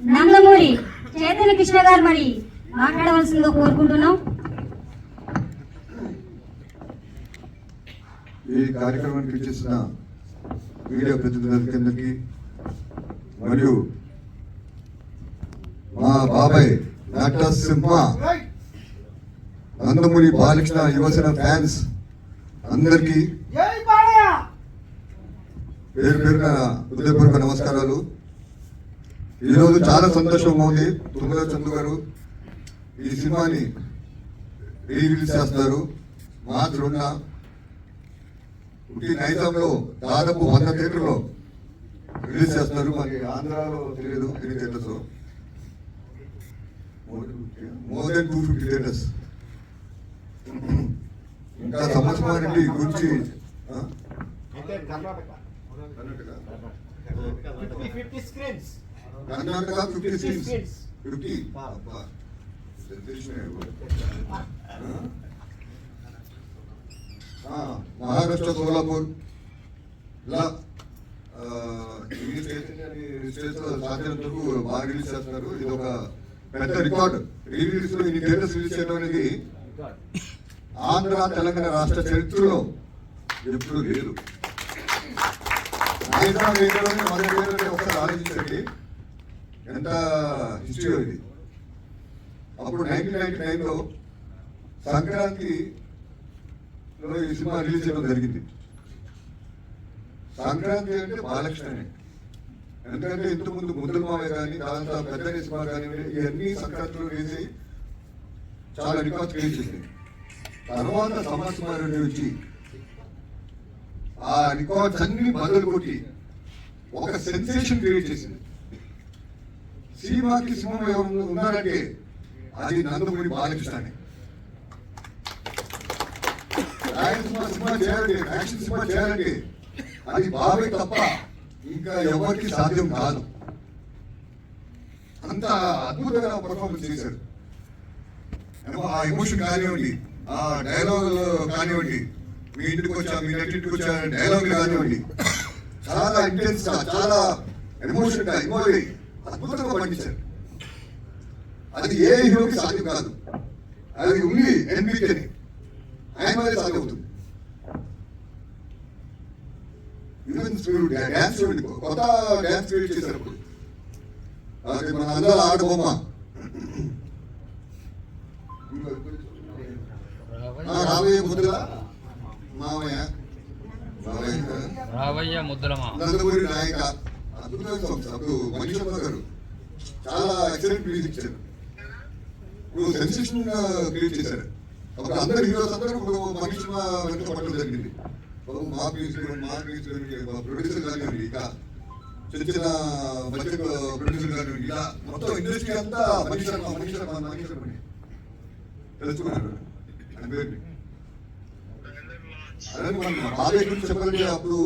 నందమూరి చైతన్య కృష్ణ గారు మరి మాట్లాడవలసిందిగా కోరుకుంటున్నాం. ఈ కార్యక్రమానికి ఇచ్చేసిన మీడియా ప్రతినిధులందరికీ మరియు మా బాబాయ్ డాక్టర్ సింహ నందమూరి బాలకృష్ణ యువసేన ఫ్యాన్స్ అందరికీ జై బాలయ్య! పేరు పేరున హృదయపూర్వక నమస్కారాలు. ఈరోజు చాలా సంతోషంగా ఉంది తుమ్మల చందు గారు ఈ సినిమాని రిలీజ్ చేస్తారు. మా దృఢ ఈ నైజాంలో దాదాపు వంద థియేటర్లో రిలీజ్ చేస్తారు మరి ఆంధ్రాలో తెలియదు ఎన్ని theatres more than two fifty theatres. ఇంకా సమస్య రెడ్డి గురించి? Karnataka. Karnataka fifty fifty. Maharashtra Solapur ఇలా ఆ, ఈ స్టేట్స్ బాగా రిలీజ్ చేస్తున్నారు. ఇది ఒక పెద్ద రికార్డ్ రిలీజ్లో ఇన్ని థియేటర్స్ రిలీజ్ చేయడం అనేది ఆంధ్ర తెలంగాణ రాష్ట్ర చరిత్రలో ఎప్పుడు లేదు. ఒకసారి ఆలోచించండి. ఎంత హిస్టరీ ఇది అప్పుడు నైన్టీన్ నైన్టీ నైన్లో సంక్రాంతిలో ఈ సినిమా రిలీజ్ చేయడం జరిగింది. సంక్రాంతి అంటే బాలకృష్ణనే ఎందుకంటే ఇంతకుముందు ముద్దుల మావే కానీ దాంతో పెద్ద సినిమా కానీ ఇవన్నీ సంక్రాంతిలో రిలీజ్ అయ్యి చాలా రికార్డ్స్ క్రియేట్ చేసింది తర్వాత సమాజమారుడి వచ్చి ఆ రికార్డ్స్ అన్ని బదులు కొట్టి ఒక సెన్సేషన్ క్రియేట్ చేసింది. సీమాకి సింహం ఎవరు ఉన్నారంటే అది నందమూరి బాలకృష్ణనే. ఆయన సినిమా చేయాలంటే యాక్షన్ సినిమా చేయాలంటే అది బాబాయ్ తప్ప ఇంకా ఎవరికి సాధ్యం కాదు. అంత అద్భుతంగా పర్ఫార్మెన్స్ చేశారు ఆ ఎమోషన్ కానివ్వండి ఆ డైలాగ్ కానివ్వండి మీ ఇంటికి వచ్చా మీ ఇంటికి వచ్చా డైలాగ్ కానివ్వండి చాలా ఇంటెన్స్ చాలా ఎమోషన్గా ఇన్వాల్వ్ అయ్యి అద్భుతంగా పండించారు. అది ఏ హీరోకి సాధ్యం కాదు. అది ఉంది ఎన్బికేని ఆయన వల్లే సాధ్యం అవుతుంది డ్యాన్స్ చూడండి. కొత్త డ్యాన్స్ క్రియేట్ చేశారు అది మన అందాల ఆట బొమ్మ ఆ, రాబోయే రావయ్య నాయక. అద్భుతమైన సాంగ్స్ అప్పుడు మనీషమ్మ గారు చాలా ఎక్సలెంట్ మ్యూజిక్ ఇచ్చారు. ఇప్పుడు సెన్సేషన్ క్రియేట్ చేశారు. అప్పుడు అందరు హీరోస్ అందరూ మనీషమ్మ వెంట పట్టడం జరిగింది. మా మ్యూజిక్ మా మ్యూజిక్ ప్రొడ్యూసర్ కానివ్వండి ఇక చిన్న చిన్న బడ్జెట్ ప్రొడ్యూసర్ కానివ్వండి ఇలా మొత్తం ఇండస్ట్రీ అంతా మనీష్ శర్మ మనీష్ శర్మ మనీష్ శర్మ తెలుసుకున్నారు ఆయన పేరుని అదే మనం బాబాయ్ గురించి చెప్పాలంటే అప్పుడు